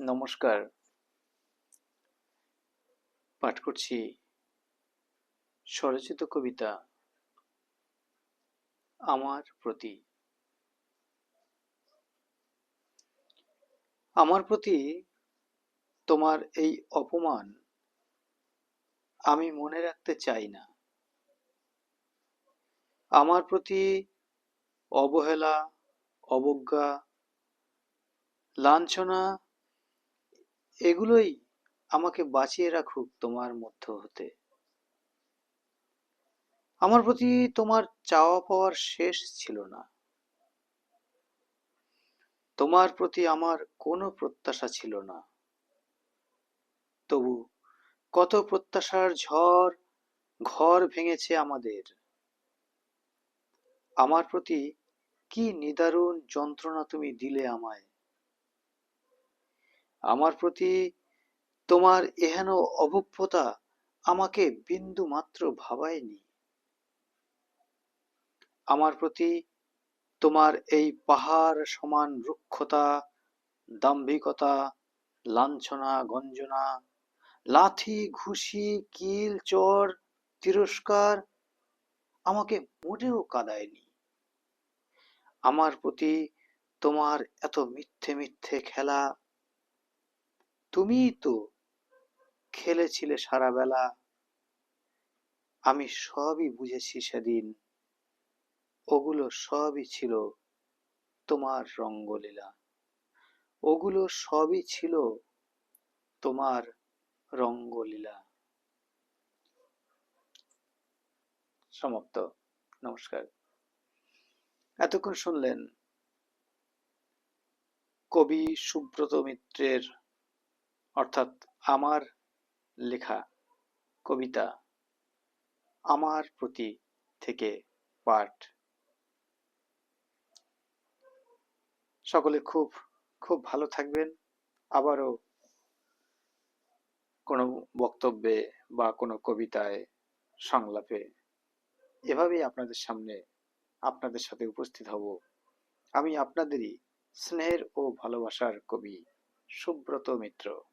নমস্কার। পাঠ করছি স্বরচিত কবিতা আমার প্রতি। আমার প্রতি তোমার এই অপমান আমি মনে রাখতে চাই না। আমার প্রতি অবহেলা, অবজ্ঞা, লাঞ্ছনা এগুলোই আমাকে বাঁচিয়ে রাখুক তোমার মধ্য হতে। আমার প্রতি তোমার চাওয়া পাওয়ার শেষ ছিল না। তোমার প্রতি আমার কোনো প্রত্যাশা ছিল না। তবু কত প্রত্যাশার ঝড় ঘর ভেঙেছে আমাদের। আমার প্রতি কি নিদারুণ যন্ত্রণা তুমি দিলে আমায়। আমার প্রতি তোমার এহেন অভব্যতা আমাকে বিন্দু মাত্র ভাবায়নি। আমার প্রতি তোমার এই পাহাড় সমান রুক্ষতা, দাম্ভিকতা, লাঞ্ছনা, গঞ্জনা, লাথি, ঘুষি, কিল, চর, তিরস্কার আমাকে মোটেও কাদায়নি। আমার প্রতি তোমার এত মিথ্যে মিথ্যে খেলা তুমিই তো খেলেছিলে সারা বেলা আমি সবই বুঝেছি সেদিন। ওগুলো সবই ছিল তোমার রঙ্গলীলা। ওগুলো সবই ছিল তোমার রঙ্গলীলা। সমাপ্ত। নমস্কার। এতক্ষণ শুনলেন কবি সুব্রত মিত্রের অর্থাৎ আমার লেখা, কবিতা আমার প্রতি থেকে পাঠ। সকলে খুব খুব ভালো থাকবেন। আবারও কোনো বক্তব্যে বা কোনো কবিতায় সংলাপে এভাবেই আপনাদের সামনে আপনাদের সাথে উপস্থিত হব। আমি আপনাদেরই স্নেহের ও ভালোবাসার কবি সুব্রত মিত্র।